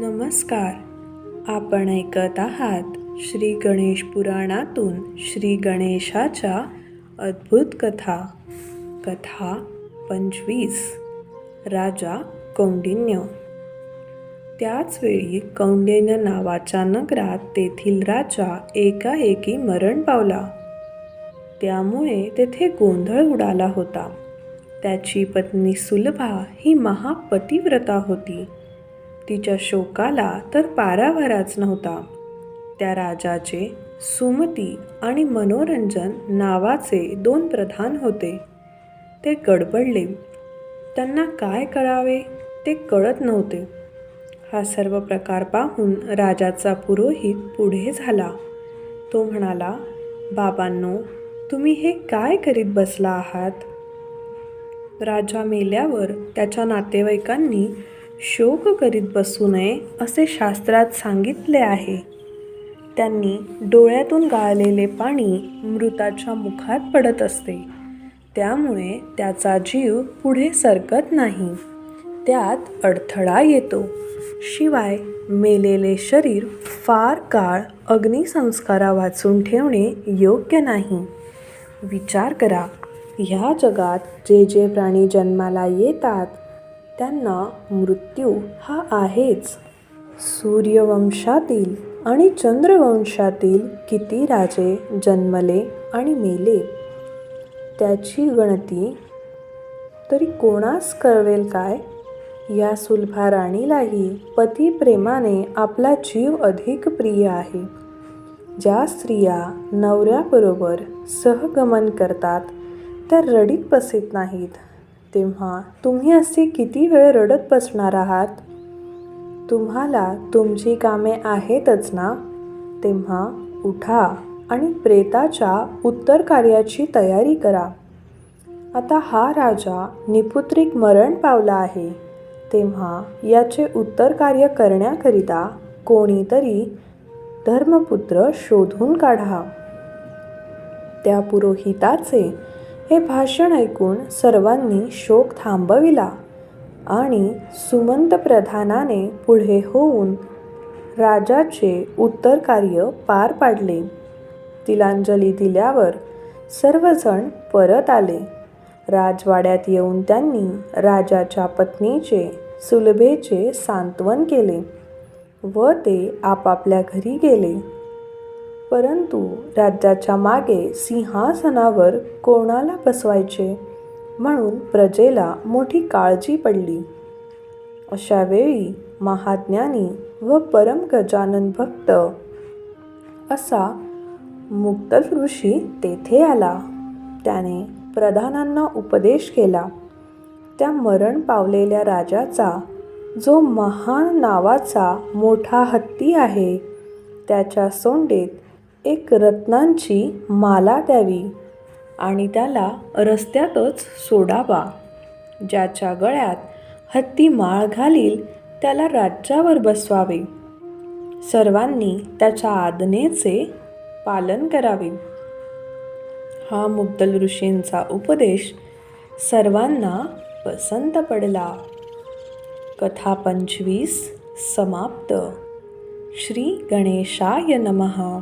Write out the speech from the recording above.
नमस्कार. आपण ऐकत आहात श्री गणेश पुराणातून श्री गणेशाच्या अद्भुत कथा. कथा पंचवीस. राजा कौंडिन्य त्याचवेळी कौंडिन्य नावाच्या नगरात तेथील राजा एकाएकी मरण पावला. त्यामुळे तेथे गोंधळ उडाला होता. त्याची पत्नी सुलभा ही महापतिव्रता होती. तिच्या शोकाला तर पारावाराच नव्हता. त्या राजाचे सुमती आणि मनोरंजन नावाचे दोन प्रधान होते. ते गडबडले. त्यांना काय कळावे ते कळत नव्हते. हा सर्व प्रकार पाहून राजाचा पुरोहित पुढे झाला. तो म्हणाला बाबांनो तुम्ही हे काय करीत बसला आहात? राजा मेल्यावर त्याच्या नातेवाईकांनी शोक करीत बसू नये असे शास्त्रात सांगितले आहे. त्यांनी डोळ्यातून गाळलेले पाणी मृताच्या मुखात पडत असते. त्यामुळे त्याचा जीव पुढे सरकत नाही. त्यात अडथळा येतो. शिवाय मेलेले शरीर फार काळ अग्निसंस्कारा वाचून ठेवणे योग्य नाही. विचार करा ह्या जगात जे जे प्राणी जन्माला येतात त्यांना मृत्यू हा आहेच. सूर्यवंशातील आणि चंद्रवंशातील किती राजे जन्मले आणि मेले? त्याची गणती तरी कोणास कळवेल काय? या सुलभा राणीलाही पतिप्रेमाने आपला जीव अधिक प्रिय आहे. ज्या स्त्रिया नवऱ्याबरोबर सहगमन करतात त्या रडीत बसत नाहीत. तेव्हा तुम्ही असे किती वेळ रडत बसणार आहात? तुम्हाला तुमची कामे आहेतच ना? तेव्हा उठा आणि प्रेताच्या उत्तर कार्याची तयारी करा. आता हा राजा निपुत्रिक मरण पावला आहे. तेव्हा याचे उत्तर कार्य करण्याकरिता कोणीतरी धर्मपुत्र शोधून काढा. त्या पुरोहिताचे हे भाषण ऐकून सर्वांनी शोक थांबविला आणि सुमंत प्रधानाने पुढे होऊन राजाचे उत्तर कार्य पार पाडले. तिलांजली दिल्यावर सर्वजण परत आले. राजवाड्यात येऊन त्यांनी राजाच्या पत्नीचे सुलभेचे सांत्वन केले व ते आपापल्या घरी गेले. परंतु राज्याच्या मागे सिंहासनावर कोणाला बसवायचे? म्हणून प्रजेला मोठी काळजी पडली. अशावेळी महाज्ञानी व परम गजानन भक्त असा मुक्त ऋषी तेथे आला. त्याने प्रधानांना उपदेश केला. त्या मरण पावलेल्या राजाचा जो महान नावाचा मोठा हत्ती आहे त्याच्या सोंडेत एक रत्नांची माला द्यावी आणि त्याला रस्त्यातच सोडावा. ज्याच्या गळ्यात हत्ती माळ घालील त्याला राज्यावर बसवावे. सर्वांनी त्याच्या आज्ञेचे पालन करावे. हा मुद्दल ऋषींचा उपदेश सर्वांना पसंत पडला. कथा पंचवीस समाप्त. श्री गणेशाय नमः.